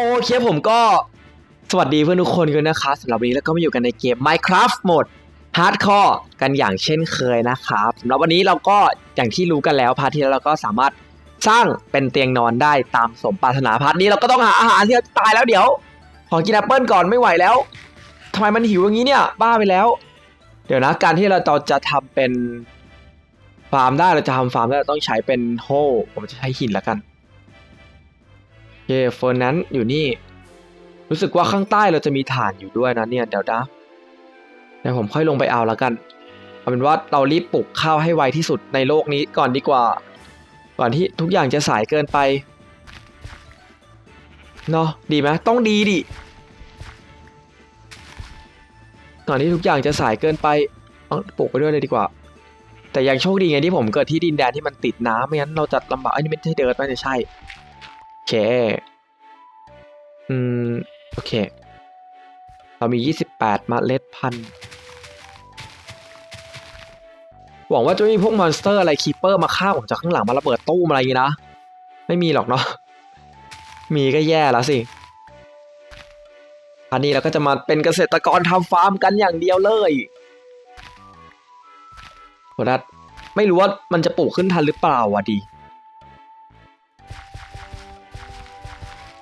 โอเคผมก็สวัสดีเพื่อนทุกคนกันนะคะสำหรับวันนี้แล้วก็มาอยู่กันในเกม Minecraft โหมด Hardcore กันอย่างเช่นเคยนะครับสำหรับวันนี้เราก็อย่างที่รู้กันแล้วพาร์ทที่แล้วเราก็สามารถสร้างเป็นเตียงนอนได้ตามสมปรารถนาพาร์ทนี้เราก็ต้องหาอาหารที่ตายแล้วเดี๋ยว ขอกินแอปเปิลก่อนไม่ไหวแล้วทำไมมันหิวอย่างนี้เนี่ยบ้าไปแล้ว เดี๋ยวนะการที่เราจะทำเป็นฟาร์มได้เราจะทำฟาร์มได้เราต้องใช้เป็นโฮผมจะใช้หินแล้วกัน เคเฟิร์นนั้นอยู่นี่ รู้สึกว่าข้างใต้เราจะมีฐานอยู่ด้วยนะเนี่ยเดี๋ยวนะเดี๋ยวผมค่อยลงไปเอาแล้วกันเอาเป็นว่าเรารีบปลูกข้าวให้ไวที่สุดในโลกนี้ก่อนดีกว่า ก่อนที่ทุกอย่างจะสายเกินไปเนาะดีไหมต้องดีดิก่อนที่ทุกอย่างจะสายเกินไปปลูกไปด้วยเลยดีกว่า แต่ยังโชคดีไงที่ผมเกิดที่ดินแดนที่มันติดน้ำไม่งั้นเราจะลำบากอันนี้ไม่ใช่เดิร์ดไม่ใช่ เค อืม โอเค เรามี 28เมล็ดพันธุ์หวังว่าจะไม่มีพวกมอนสเตอร์อะไรคีเปอร์มาฆ่าผมจากข้างหลังมาระเบิดตู้มอะไรอย่างงี้นะ ไม่มีหรอกเนาะ มีก็แย่แล้วสิอันนี้เราก็จะมาเป็นเกษตรกรทำฟาร์มกันอย่างเดียวเลยโหนัดไม่รู้ว่ามันจะปลูกขึ้นทันหรือเปล่าวะดี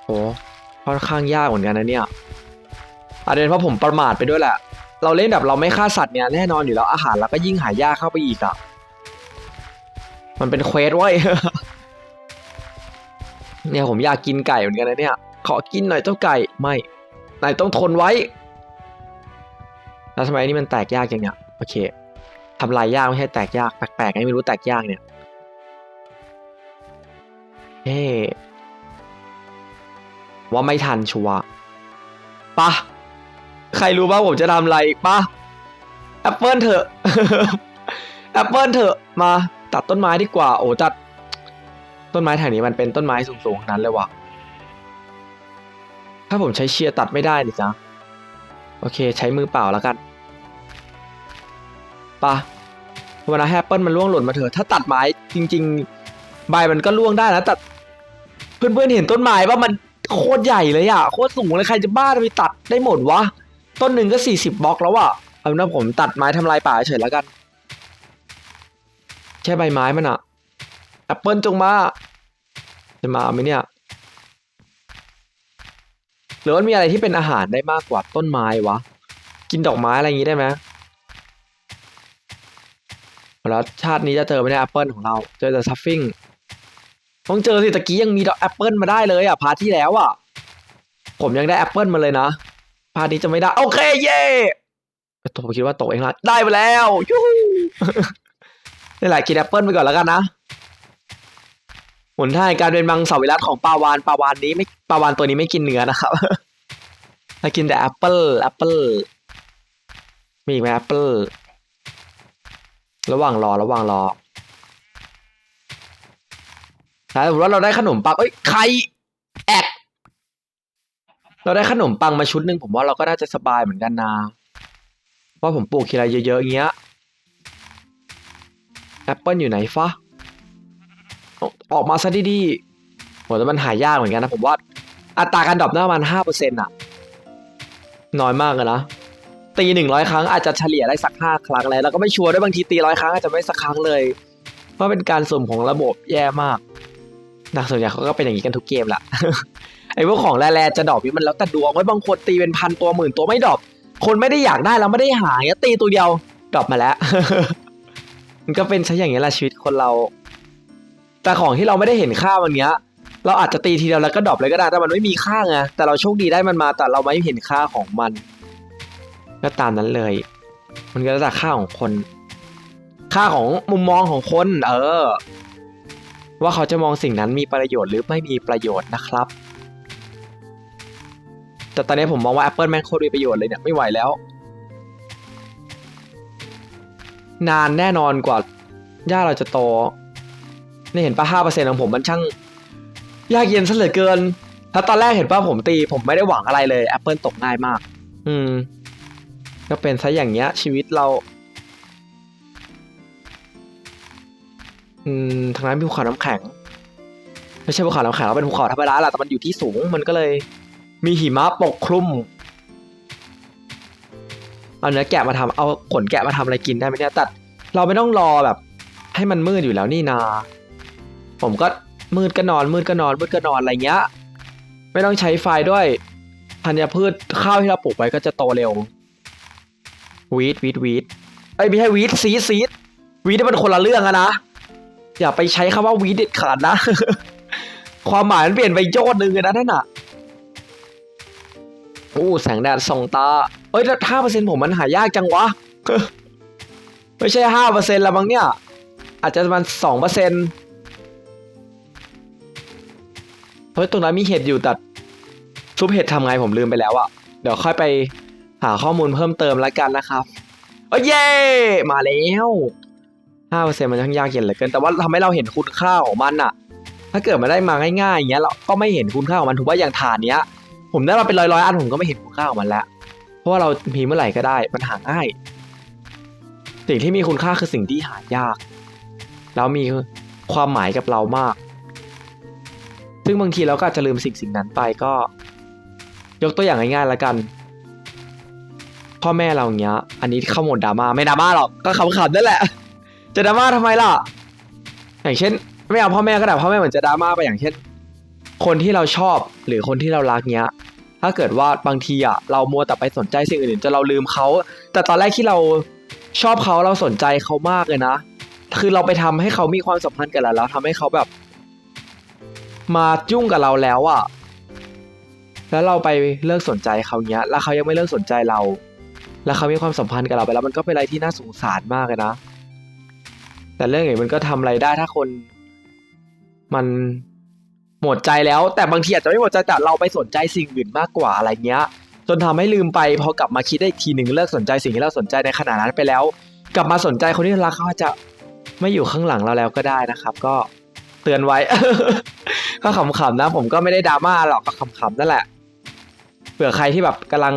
โหค่อนข้างยากเหมือนกันนะเนี่ยอาจจะเป็นเพราะผมประมาทไปด้วยแหละ เราเล่นแบบเราไม่ฆ่าสัตว์เนี่ยแน่นอนอยู่แล้วอาหารเราก็ยิ่งหายากเข้าไปอีกอะ่ะ มันเป็นเควสไว้เนี่ยผมอยากกินไก่เหมือนกันนะเนี่ย ขอกินหน่อยเจ้าไก่ไม่นายต้องทนไว้ แล้วทำไมอันนี่มันแตกยากอย่างเนี้ยโอเคทำลายยากไม่ใช่แตกยากแปลกๆไงไม่รู้แตกยากเนี่ยเฮ้ ว่าไม่ทันชัวปะใครรู้บ้างผมจะทำอะไรปะแอปเปิลเถอะแอปเปิลเถอะมาตัดต้นไม้ดีกว่า โอ้จัด ต้นไม้แถวนี้มันเป็นต้นไม้สูงๆนั้นเลยว่ะถ้าผมใช้เชียร์ตัดไม่ได้ดิจ้ะโอเค ใช้มือเปล่าแล้วกันปะเวลาแอปเปิลมันร่วงหล่นมาเถอะถ้าตัดไม้จริง ๆ ใบมันก็ร่วงได้นะแต่เพื่อนๆเห็นต้นไม้ว่ามัน โคตรใหญ่เลยอะโคตรสูงเลยใครจะบ้าจะไปตัดได้หมดวะ ต้นหนึ่งก็สี่สิบบล็อกแล้วอะเอาเป็นว่าผมตัดไม้ทำลายป่าเฉยแล้วกัน แค่ใบไม้มันอะแอปเปิลจงมา จะมาไหมเนี่ย หรือว่ามีอะไรที่เป็นอาหารได้มากกว่าต้นไม้วะ กินดอกไม้อะไรอย่างงี้ได้ไหมแล้วชาตินี้จะเจอไม่ได้แอปเปิลของเรา เจอแต่ซัฟฟิ้ง ต้องเจอสิตะกี้ยังมีดอกแอปเปิลมาได้เลยอะพาที่แล้วอะ ผมยังได้แอปเปิลมาเลยนะ พาทนี้จะไม่ได้ โอเคเย่ตกคิดว่าตกเองละได้ไปแล้วยูฮูนี่แหละกินแอปเปิลไปก่อนแล้วกันนะหนท่ายการเป็นมังสวิรัตของปลาวานปลาวานนี้ไม่ปลาวานตัวนี้ไม่กินเนื้อนะครับถ้ากินแต่แอปเปิลแอปเปิลมีอีกไหมแอปเปิลระหว่างรอระหว่างรอ ถ้าสมมติว่าเราได้ขนมปังเอ้ยใครแอกเราได้ขนมปังมาชุดหนึ่งผมว่าเราก็น่าจะสบายเหมือนกันนะว่าผมปลูกทีไรเยอะๆอย่างเงี้ยแอปเปิลอยู่ไหนฟะออกอกมาซะดีๆโหแต่มันหายากเหมือนกันนะผมว่าอัตราการดรอปน่าประมาณห้าเปอร์เซ็นต์อะน้อยมากเลยนะตีหนึ่งร้อยครั้งอาจจะเฉลี่ยได้สักห้าครั้งแล้วแล้วก็ไม่ชัวร์ด้วยบางทีตีร้อยครั้งอาจจะไม่สักครั้งเลย เพราะเป็นการสุ่มของระบบแย่มาก นักส่วนใหญ่เขาก็เป็นอย่างนี้กันทุกเกมแหละไอ้พวกของแร่ๆจะดรอปนี่มันแล้วแต่ดวงไว้บางคนตีเป็นพันตัวหมื่นตัวไม่ดรอปคนไม่ได้อยากได้แล้วไม่ได้หาเงี้ยตีตัวเดียวดรอปมาแล้ว มันก็เป็นใช่อย่างเงี้ยแหละชีวิตคนเรา แต่ของที่เราไม่ได้เห็นค่ามันเงี้ย เราอาจจะตีทีเดียวแล้วก็ดรอปเลยก็ได้แต่มันไม่มีค่าไงแต่เราโชคดีได้มันมาแต่เราไม่เห็นค่าของมัน ก็ตามนั้นเลย มันก็แล้วแต่ค่าของคน ค่าของมุมมองของคน เออ ว่าเขาจะมองสิ่งนั้นมีประโยชน์หรือไม่มีประโยชน์นะครับ แต่ตอนนี้ผมมองว่า Apple แม่งโคตรมีประโยชน์เลยเนี่ยไม่ไหวแล้ว นานแน่นอนกว่าย่าเราจะโตนี่เห็นป่ะห้าเปอร์เซ็นต์ของผมมันช่างยากเย็นซะเหลือเกินถ้าตอนแรกเห็นป่ะผมตี ผมไม่ได้หวังอะไรเลย Apple ตกง่ายมาก อืมก็เป็นซะอย่างเงี้ยชีวิตเรา อืมทางนั้นมีภูเขาน้ำแข็ง ไม่ใช่ภูเขาน้ำแข็งเราเป็นภูเขาธรรมดาแหละแต่มันอยู่ที่สูงมันก็เลย มีหิมะปกคลุมเอาเนื้อแกะมาทำเอาขนแกะมาทำอะไรกินได้ไหมเนี่ยแต่เราไม่ต้องรอแบบ ให้มันมืดอยู่แล้วนี่นา ผมก็มืดก็นอน มืดก็นอนมืดก็นอนอะไรเงี้ย ไม่ต้องใช้ไฟด้วยธัญพืชข้าวที่เราปลูกไว้ก็จะโตเร็ววีดวีดวีดเอ้ไม่ใช่วีดซีดซีดวีดนี่มันคนละเรื่องอะนะ อย่าไปใช้คำว่าวีดเด็ดขาดนะ ความหมายมันเปลี่ยนไปโยดนึงเลยนะนั่นน่ะโอ้แสงแดดส่องตา เอ้ยแล้วห้าเปอร์เซ็นผมมันหายากจังวะ ไม่ใช่ห้าเปอร์เซ็นต์ละมั้งเนี่ย อาจจะประมาณสองเปอร์เซ็นเฮ้ยตรงนั้นมีเห็ดอยู่แต่ซุปเห็ดทำไงผมลืมไปแล้วอะเดี๋ยวค่อยไปหาข้อมูลเพิ่มเติมแล้วกันนะครับเอ้ยเย่มาแล้ว ห้าเปอร์เซ็นต์มันช่างยากเย็นเหลือเกินแต่ว่าทำให้เราเห็นคุณค่าของมันอะถ้าเกิดมาได้มาง่ายๆอย่างเงี้ยเราก็ไม่เห็นคุณค่าของมันถูกว่าอย่างฐานเนี้ย ผมได้มาเป็นร้อยๆอันผมก็ไม่เห็นคุณค่าของมันแล้ว เพราะว่าเรามีเมื่อไหร่ก็ได้มันหาง่ายสิ่งที่มีคุณค่าคือสิ่งที่หายาก แล้วมีความหมายกับเรามาก ซึ่งบางทีเราก็อาจจะลืมสิ่งสิ่งนั้นไปก็ ยกตัวอย่างง่ายๆแล้วกัน พ่อแม่เราเงี้ย อันนี้เข้าหมดดราม่าไม่ดราม่าหรอกก็ขำๆนั่นแหละ จะดราม่าทำไมล่ะ อย่างเช่น ไม่เอาพ่อแม่ก็ได้พ่อแม่เหมือนจะดราม่าไปอย่างเช่น คนที่เราชอบหรือคนที่เรารักเนี้ย ถ้าเกิดว่าบางทีอะเรามัวแต่ไปสนใจสิ่งอื่นจนเราลืมเขา แต่ตอนแรกที่เราชอบเขาเราสนใจเขามากเลยนะ คือเราไปทำให้เขามีความสัมพันธ์กับเราแล้วทำให้เขาแบบ มายุ่งกับเราแล้วอะ แล้วเราไปเลิกสนใจเขาเนี้ย แล้วเขายังไม่เลิกสนใจเรา แล้วเขามีความสัมพันธ์กับเราไปแล้วมันก็เป็นอะไรที่น่าสงสารมากเลยนะ แต่เรื่องอย่างนี้มันก็ทำอะไรได้ถ้าคน มันหมดใจแล้ว แต่บางทีอาจจะไม่หมดใจแต่เราไปสนใจสิ่งอื่นมากกว่าอะไรเงี้ย จนทำให้ลืมไปพอกลับมาคิดได้อีกทีหนึ่งเลิกสนใจสิ่งที่เราสนใจในขณะนั้นไปแล้ว กลับมาสนใจคนที่เรารักเขาอาจจะไม่อยู่ข้างหลังเราแล้วก็ได้นะครับ ก็เตือนไว้ ก็ขำๆนะ ผมก็ไม่ได้ดราม่าหรอกก็ขำๆนั่นแหละเผื่อใครที่แบบกำลัง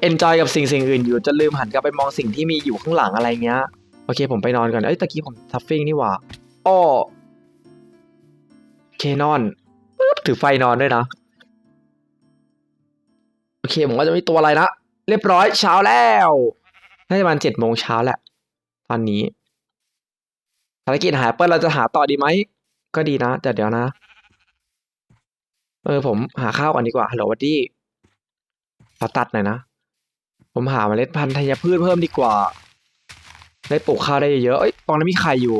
เอนจอยกับสิ่งสิ่งอื่นอยู่จนลืมหันกลับไปมองสิ่งที่มีอยู่ข้างหลังอะไรเงี้ย โอเคผมไปนอนก่อน เอ้ยตะกี้ผมทัฟฟิ้งนี่หว่าอ้อโอเคนอนปึ๊บถือไฟนอนด้วยนะ โอเคผมก็จะม่ตัวอะไรนะ เรียบร้อยเช้าแล้ว น่าจะประมาณเจ็ดโมงเช้าแหละ ตอนนี้ภารกิจหาเปิ้ลเราจะหาต่อดีไหม ก็ดีนะ แต่เดี๋ยวนะ เออผมหาข้าวก่อนดีกว่าฮัลโหลวัดดี้ขอตัดหน่อยนะ ผมหาเมล็ดพันธุ์ธัญพืชเพิ่มดีกว่า ได้ปลูกข้าวได้เยอะเอ้ยตรงนั้นมีไข่อยู่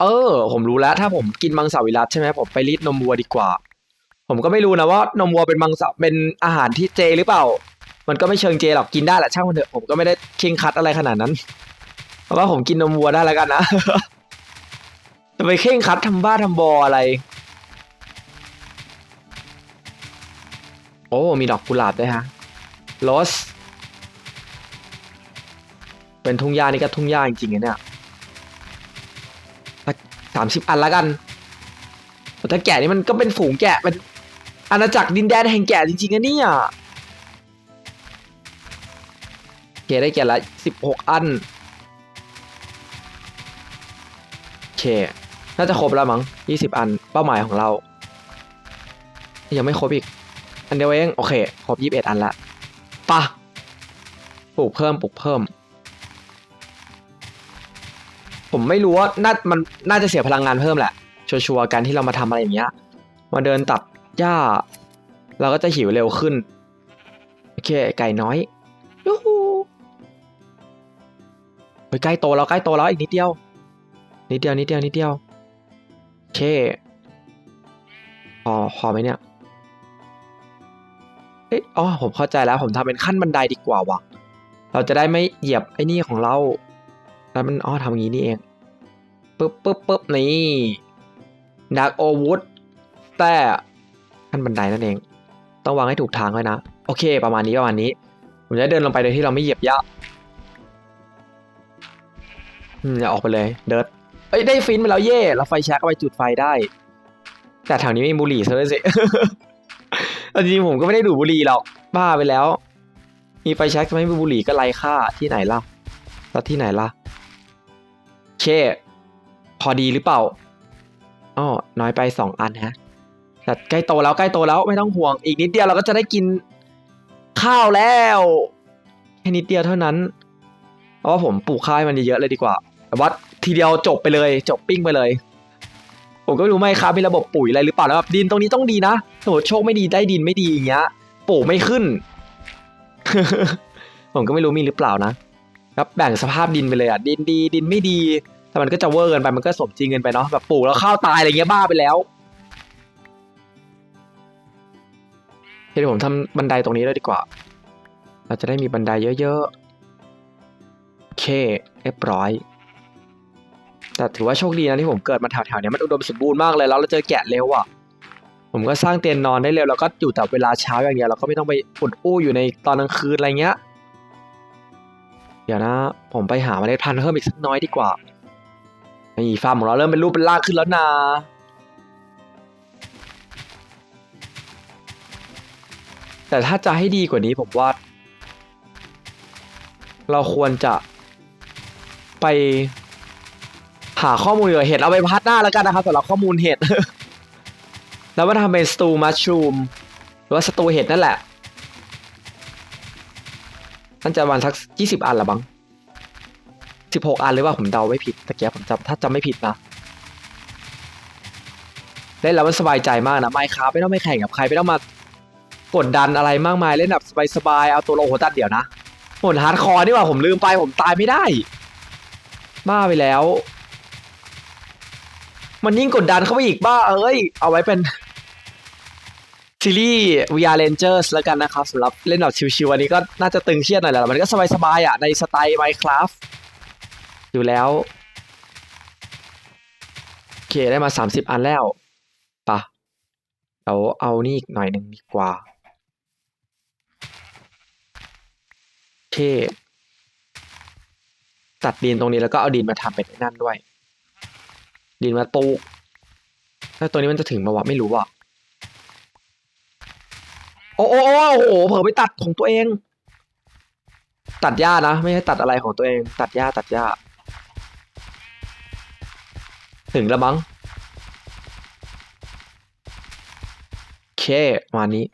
เออ ผมรู้แล้ว ถ้าผมกินมังสวิรัตใช่ไหมผมไปรีดนมวัวดีกว่า ผมก็ไม่รู้นะว่านมวัวเป็นมังสวเป็นอาหารที่เจหรือเปล่า มันก็ไม่เชิงเจหรอกกินได้แหละช่างมันเถอะผมก็ไม่ได้เข่งคัดอะไรขนาดนั้นเพราะว่าผมกินนมวัวได้แล้วกันนะจะไปเข่งคัดทำบ้าทำบออะไร โอ้มีดอกกุหลาบด้วยฮะโรส เป็นทุ่งหญ้านี่ก็ทุ่งหญ้าจริงๆนะเนี่ยสามสิบอันละกันแต่แกะนี่มันก็เป็นฝูงแกะเป็นอาณาจักรดินแดนแห่งแกะจริงๆนะเนี่ยเกได้แกะละสิบหกอันโอเคน่าจะครบแล้วมั้งยี่สิบอันเป้าหมายของเรา ยังไม่ครบอีก อันเดียวเอง โอเค ครบยี่สิบเอ็ดอันละปะปลูกเพิ่มปลูกเพิ่ม ผมไม่รู้ว่าน่ามันน่าจะเสียพลังงานเพิ่มแหละ ชัวร์ๆการที่เรามาทำอะไรอย่างเงี้ย มาเดินตัดหญ้า เราก็จะหิวเร็วขึ้น โอเค ไก่น้อยยูฮูเฮ้ยใกล้โตแล้วใกล้โตแล้วอีกนิดเดียว นิดเดียวนิดเดียวนิดเดียวโอเคพอพอไหมเนี่ยเอ๊ะอ๋อผมเข้าใจแล้วผมทำเป็นขั้นบันไดดีกว่าวะเราจะได้ไม่เหยียบไอ้นี่ของเรา แล้วมันอ๋อทำอย่างนี้นี่เองปึ๊บปึ๊บปึ๊บนี่ดักโอวูดแต่ขั้นบันไดนั่นเอง ต้องวางให้ถูกทางไว้นะ โอเค ประมาณนี้ประมาณนี้ ผมจะเดินลงไปโดยที่เราไม่เหยียบหญ้าอืมอย่าออกไปเลย เดิร์ดเอ้ยได้ฟินไปแล้วเย่เราไฟแช็กไปจุดไฟได้ แต่แถวนี้ไม่มีบุหรี่ซะด้วยสิจริงๆผมก็ไม่ได้ดูบุหรี่หรอกบ้าไปแล้ว มีไฟแช็กไม่มีบุหรี่ก็ไรค่าที่ไหนล่ะแล้วที่ไหนล่ะ เค พอดีหรือเปล่าอ้อน้อยไปสองอันฮะแต่ใกล้โตแล้วใกล้โตแล้วไม่ต้องห่วง อีกนิดเดียวเราก็จะได้กินข้าวแล้วแค่นิดเดียวเท่านั้นเพราะผมปลูกข้าวมันเยอะเลยดีกว่าว่าทีเดียวจบไปเลย จบปิ้งไปเลย ผมก็ไม่รู้ไม่ครับมีระบบปุ๋ยอะไรหรือเปล่าแล้วแบบดินตรงนี้ต้องดีนะสมมติโชคไม่ดีได้ดินไม่ดีอย่างเงี้ยปลูกไม่ขึ้น ผมก็ไม่รู้มีหรือเปล่านะ ครับแบ่งสภาพดินไปเลยอะดินดีดินไม่ดี แต่มันก็จะเวอร์เกินไปมันก็สมจริงเกินไปเนาะแบบปลูกแล้วข้าวตายอะไรเงี้ยบ้าไปแล้วเดี๋ยวผมทำบันไดตรงนี้เลยดีกว่า เราจะได้มีบันไดเยอะๆโอเคเรียบร้อย แต่ถือว่าโชคดีนะที่ผมเกิดมาแถวๆเนี้ยมันอุดมสมบูรณ์มากเลยแล้วเราเจอแกะเร็วอะผมก็สร้างเตียงนอนได้เร็วแล้วก็อยู่แต่เวลาเช้าอย่างเดียวเราก็ไม่ต้องไปอุดอู้อยู่ในตอนกลางคืนอะไรเงี้ย เดี๋ยวนะ ผมไปหาเมล็ดพันธุ์เพิ่มอีกสักน้อยดีกว่านี่ฟาร์มของเราเริ่มเป็นรูปเป็นร่างขึ้นแล้วนะแต่ถ้าจะให้ดีกว่านี้ผมว่า เราควรจะไปหาข้อมูลเกี่ยวกับเห็ดเอาไปพัดหน้าแล้วกันนะครับสำหรับข้อมูลเห็ดแล้วมาทำเป็นสตูมัชรูมหรือว่าสตูเห็ดนั่นแหละ จะประมาณสักยี่สิบอันละบังสิบหกอันหรือว่าผมเดาไม่ผิดตะเกียบผมจำถ้าจำไม่ผิดนะเล่นแล้วมันสบายใจมากนะไม่ครับไม่ต้องไปแข่งกับใครไม่ต้องมากดดันอะไรมากมายเล่นแบบสบายๆเอาตัวลงหัวตัดเดี๋ยวนะโหมดฮาร์ดคอร์นี่ว่าผมลืมไปผมตายไม่ได้บ้าไปแล้ว มันยิ่งกดดันเข้าไปอีกบ้าเอ้ยเอาไว้เป็น ซีรีส์ VR Rangers แล้วกันนะครับสำหรับเล่นแบบชิวๆวันนี้ก็น่าจะตึงเครียดหน่อยแหละมันก็สบายๆอะในสไตล์ Minecraft อยู่แล้ว โอเคได้มา 30 อันแล้วปะเราเอานี่อีกหน่อยหนึ่งดีกว่า โอเค ตัดดินตรงนี้แล้วก็เอาดินมาทำเป็นนั่นด้วย ดินมาปลูกถ้าตัวนี้มันจะถึงมาวะไม่รู้อะ โอ้โอ้โอ้โอ้โหเผลอไปตัดของตัวเอง ตัดหญ้านะไม่ใช่ตัดอะไรของตัวเอง ตัดหญ้าตัดหญ้าถึงแล้วมั้งเคมานี้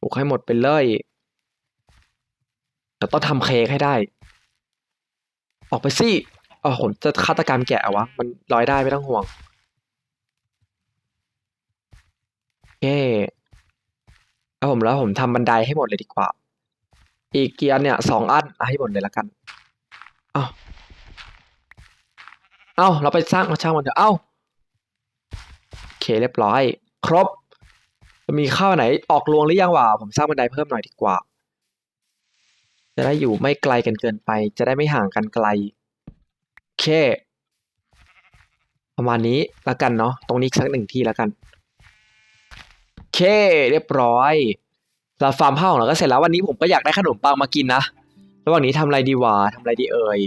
ปลูกให้หมดไปเลยแต่ต้องทำเค้กให้ได้ ออกไปสิอ๋อผมจะฆาตกรรมแกะวะ มันลอยได้ไม่ต้องห่วงเค แล้วผมแล้วผมทำบันไดให้หมดเลยดีกว่า อีกเกียร์เนี่ยสองอันให้หมดเลยละกัน เอ้า เอ้าเราไปสร้างมาช่างมันเถอะ เอ้าโอเคเรียบร้อย ครบ มีข้าวไหนออกรวงหรือยังวะผมสร้างบันไดเพิ่มหน่อยดีกว่า จะได้อยู่ไม่ไกลกันเกินไป จะได้ไม่ห่างกันไกลโอเค ประมาณนี้ล้วกันเนาะ ตรงนี้สักหนึ่งที่ล้วกัน เคเรียบร้อยเราฟาร์มผ้าของเราก็เสร็จแล้ววันนี้ผมก็อยากได้ขนมปังมากินนะระหว่างนี้ทำอะไรดีวะทำอะไรดีเอ่ย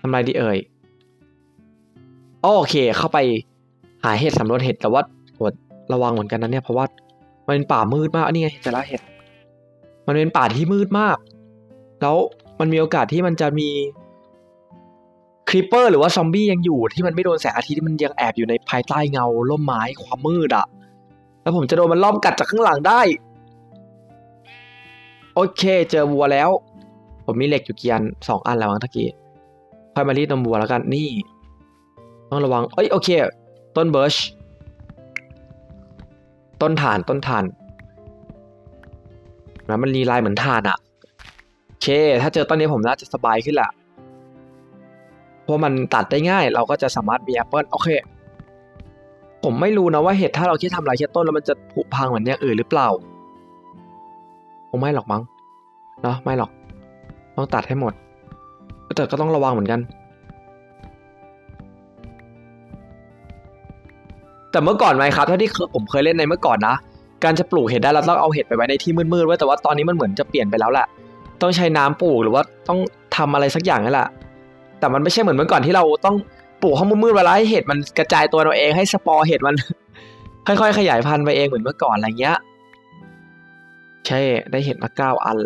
ทำอะไรดีเอ่ยโอเค เข้าไปหาเห็ดสำรวจเห็ดแต่ว่าระวังเหมือนกันนะเนี่ยเพราะว่ามันเป็นป่ามืดมากนนี่ไงแต่ละเห็ด มันเป็นป่าที่มืดมาก แล้วมันมีโอกาสที่มันจะมี คริปเปอร์หรือว่าซอมบี้ยังอยู่ที่มันไม่โดนแสงอาทิตย์ที่มันยังแอบอยู่ในภายใต้เงาร่มไม้ความมืดอะแล้วผมจะโดนมันล้อมกัดจากข้างหลังได้ โอเคเจอวัวแล้ว ผมมีเหล็กอยู่กี่อันสองอันแล้วมั้งตะกี้ค่อยมารีดนมวัวแล้วกันนี่ ต้องระวังเอ้ยโอเค ต้นเบิร์ชต้นถ่านต้นถ่านนะมันรีไลน์เหมือนถ่านอะโอเค ถ้าเจอต้นนี้ผมน่าจะสบายขึ้นแหละ เพราะมันตัดได้ง่าย เราก็จะสามารถมีแอปเปิลโอเค ผมไม่รู้นะว่าเห็ดถ้าเราคิดทำลายแค่ต้นแล้วมันจะผุพังเหมือนอย่างอื่นหรือเปล่าคงไม่หรอกมั้งเนาะไม่หรอก ต้องตัดให้หมด แต่ก็ต้องระวังเหมือนกัน แต่เมื่อก่อนไหมครับเท่าที่ผมเคยเล่นในเมื่อก่อนนะการจะปลูกเห็ดได้เราต้องเอาเห็ดไปไว้ในที่มืดๆไว้แต่ว่าตอนนี้มันเหมือนจะเปลี่ยนไปแล้วแหละ ต้องใช้น้ำปลูกหรือว่าต้องทำอะไรสักอย่างนั่นแหละ แต่มันไม่ใช่เหมือนเมื่อก่อนที่เราต้องปลูกห้องมืดๆเวลาให้เห็ดมันกระจายตัวเราเองให้สปอร์เห็ดมัน ค่อยๆ ขยายพันธุ์ไปเองเหมือนเมื่อก่อนอะไรเงี้ย ใช่ได้เห็ดมาเก้าอัน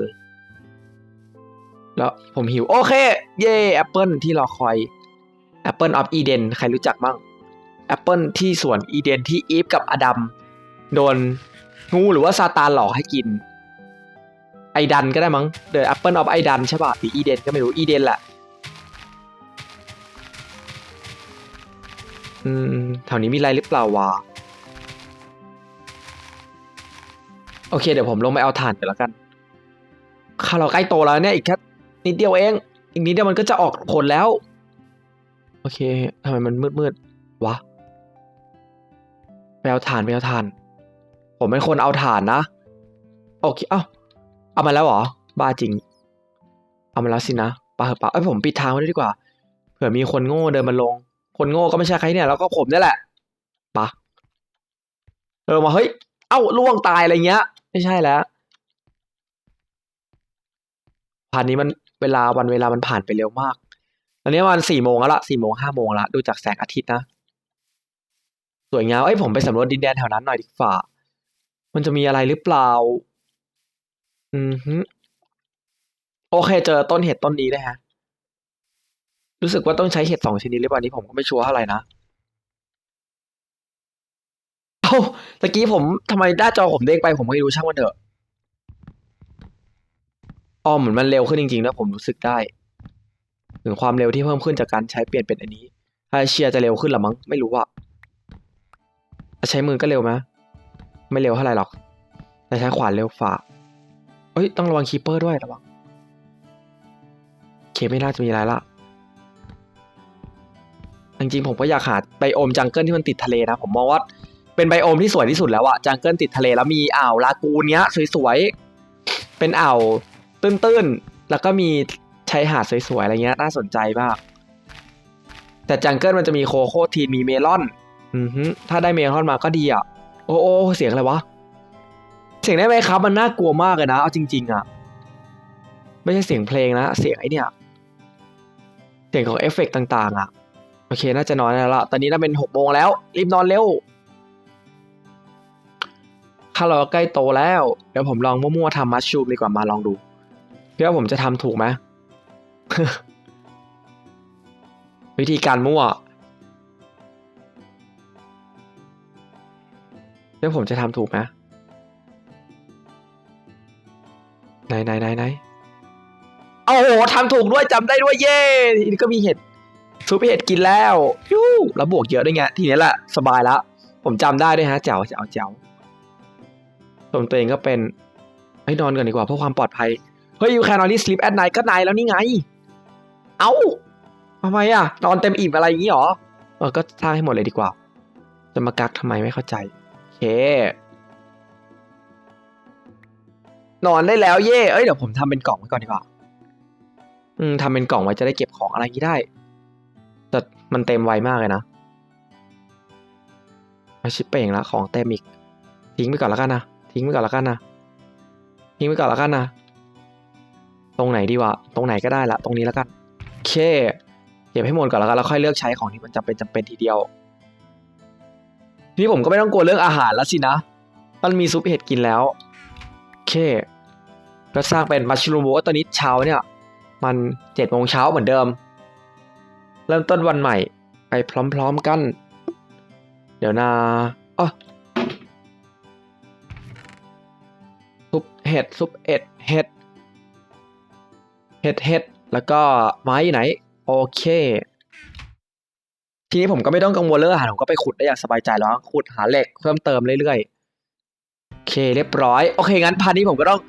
แล้วผมหิว โอเค เย่แอปเปิลที่รอคอย Apple of Eden ใครรู้จักบ้างแอปเปิลที่สวนอีเดนที่อีฟกับอดัมโดนงูหรือว่าซาตานหลอกให้กินไอดันก็ได้มั้งเดอะแอปเปิลออฟไอดันใช่ป่ะหรืออีเดนก็ไม่รู้อีเดนแหละ อืมแถวนี้มีอะไรหรือเปล่าวะ โอเค เดี๋ยวผมลงไปเอาถ่านกันแล้วกัน ข้าวเราใกล้โตแล้วเนี่ย อีกแค่นิดเดียวเอง อีกนิดเดียวมันก็จะออกผลแล้ว โอเคทำไมมันมืดมืดๆวะ ไปเอาถ่านไปเอาถ่าน ผมเป็นคนเอาถ่านนะ โอเค เอ้า เอามาแล้วเหรอ บ้าจริง เอามาแล้วสินะปาเหอะปาเอ้ยผมปิดทางไว้ด้วยดีกว่า เผื่อมีคนโง่เดินมาลง คนโง่ก็ไม่ใช่ใครเนี่ยแล้วก็ผมนี่แหละปะเออมาเฮ้ย เอ้าล่วงตายอะไรเงี้ย ไม่ใช่แล้วผ่านนี้มันเวลาวันเวลามันผ่านไปเร็วมากตอนนี้ประมันสี่โมงแล้วละสี่โมงห้าโมงละดูจากแสงอาทิตย์นะสวยงามเอ้ยผมไปสำรวจดินแดนแถวนั้นหน่อยดีกว่ามันจะมีอะไรหรือเปล่า อืมฮึโอเคเจอต้นเห็ดต้นนี้เลยฮะ รู้สึกว่าต้องใช้เห็ดสองชนิดหรือเปล่านี่ผมก็ไม่ชัวร์เท่าไหร่นะเอ้าตะกี้ผมทำไมหน้าจอผมเด้งไปผมไม่รู้ช่างมันเถอะอ๋อเหมือนมันเร็วขึ้นจริงๆนะผมรู้สึกได้ถึงความเร็วที่เพิ่มขึ้นจากการใช้เปลี่ยนเป็นอันนี้ถ้าเชียร์จะเร็วขึ้นหรอมั้งไม่รู้อะใช้มือก็เร็วไหมไม่เร็วเท่าไหร่หรอกแต่ใช้ขวานเร็วฝ่าเอ้ยต้องระวังคีเปอร์ด้วยระวังเคไม่น่าจะมีอะไรละ จริงๆผมก็อยากหาไบโอมจังเกิลที่มันติดทะเลนะ ผมมองว่าเป็นไบโอมที่สวยที่สุดแล้วอะจังเกิลติดทะเลแล้วมีอ่าวลากูนเนี้ยสวยๆ เป็นอ่าวตื้นๆ แล้วก็มีชายหาดสวยๆ อะไรเงี้ยน่าสนใจมาก แต่จังเกิลมันจะมีโคโค่ทีนมีเมลอน อือฮึถ้าได้เมลอนมาก็ดีอะโอ้โอ้เสียงอะไรวะ เสียงได้ไหมครับ มันน่ากลัวมากเลยนะ เอาจริง ๆอะไม่ใช่เสียงเพลงนะ เสียงไอเนี่ย เสียงของเอฟเฟกต์ต่าง ๆอะ โอเค น่าจะนอนแล้วละตอนนี้น่าเป็นหกโมงแล้ว รีบนอนเร็วถ้าเราใกล้โตแล้ว เดี๋ยวผมลองมั่วๆทำมัชชูมดีกว่ามาลองดูเพื่อผมจะทำถูกไหมวิธีการมั่วเพื่อผมจะทำถูกไหมไหนไหนไหนไหนโอ้โหทำถูกด้วยจำได้ด้วยเย้นี้ก็มีเห็ด ซุปอร์เห็ดกินแล้วยูแล้วบวกเยอะด้วยไงทีนี้แหละสบายแล้ว ผมจำได้ด้วยฮะแจ๋วแจ๋วแจ๋วส่วนตัวเองก็เป็นให้นอนก่อนดีกว่าเพื่อความปลอดภัย เฮ้ย you can only sleep at night ก็ไนแล้วนี่ไง เอ้าทำไมอะ นอนเต็มอิ่มอะไรอย่างงี้หรอเออก็สร้างให้หมดเลยดีกว่า จะมากักทำไมไม่เข้าใจโอเคนอนได้แล้วเย่เอ้ยเดี๋ยวผมทำเป็นกล่องไว้ก่อนดีกว่า อืมทำเป็นกล่องไว้จะได้เก็บของอะไรอย่างงี้ได้ มันเต็มไวมากเลยนะมาชิปเป่งละของเต็มอีก ทิ้งไปก่อนล้วกันนะ ทิ้งไปก่อนล้วกันนะ ทิ้งไปก่อนล้วกันนะ ตรงไหนดีวะ ตรงไหนก็ได้ละ ตรงนี้ล้วกันโอเค เก็บให้หมดก่อนล้วกันแล้วค่อยเลือกใช้ของที่มันจำเป็นจำเป็นทีเดียวนี่ผมก็ไม่ต้องกลัวเรื่องอาหารแล้วสินะ มันมีซุปเห็ดกินแล้วโอเค ก็สร้างเป็นมัชรูมโบตอนนี้เช้าเนี่ย มันเจ็ดโมงเช้าเหมือนเดิม เริ่มต้นวันใหม่ ไปพร้อมๆกัน เดี๋ยวนะอ๋อซุปเห็ดซุปเอ็ดเห็ดเห็ดเห็ดแล้วก็ไม้อยู่ไหน โอเค ทีนี้ผมก็ไม่ต้องกังวลเรื่องอาหารผมก็ไปขุดได้อย่างสบายใจแล้วขุดหาเหล็กเพิ่มเติมเรื่อยๆโอเคเรียบร้อย โอเค งั้นพาร์ทนี้ผมก็ต้อง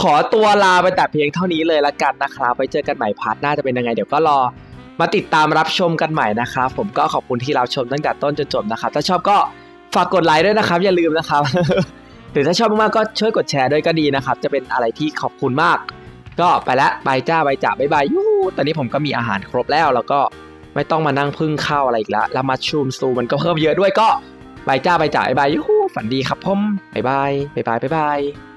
ขอตัวลาไปแต่เพียงเท่านี้เลยละกันนะครับไปเจอกันใหม่พาร์ทหน้าจะเป็นยังไง เดี๋ยวก็รอ มาติดตามรับชมกันใหม่นะครับ ผมก็ขอบคุณที่รับชมตั้งแต่ต้นจนจบนะครับ ถ้าชอบก็ฝากกดไลค์ด้วยนะครับ อย่าลืมนะครับหรือถ้าชอบมากๆก็ช่วยกดแชร์ด้วยก็ดีนะครับ จะเป็นอะไรที่ขอบคุณมาก ก็ไปละบายจ้าบายจ่าบายบายยูตอนนี้ผมก็มีอาหารครบแล้ว แล้วก็ไม่ต้องมานั่งพึ่งข้าวอะไรอีกแล้วแล้วมัชชูมสตูมันก็เพิ่มเยอะด้วยก็บายจ้าบายจ่าบายบายยูหูฝันดีครับผมบายบายบายบายบายบาย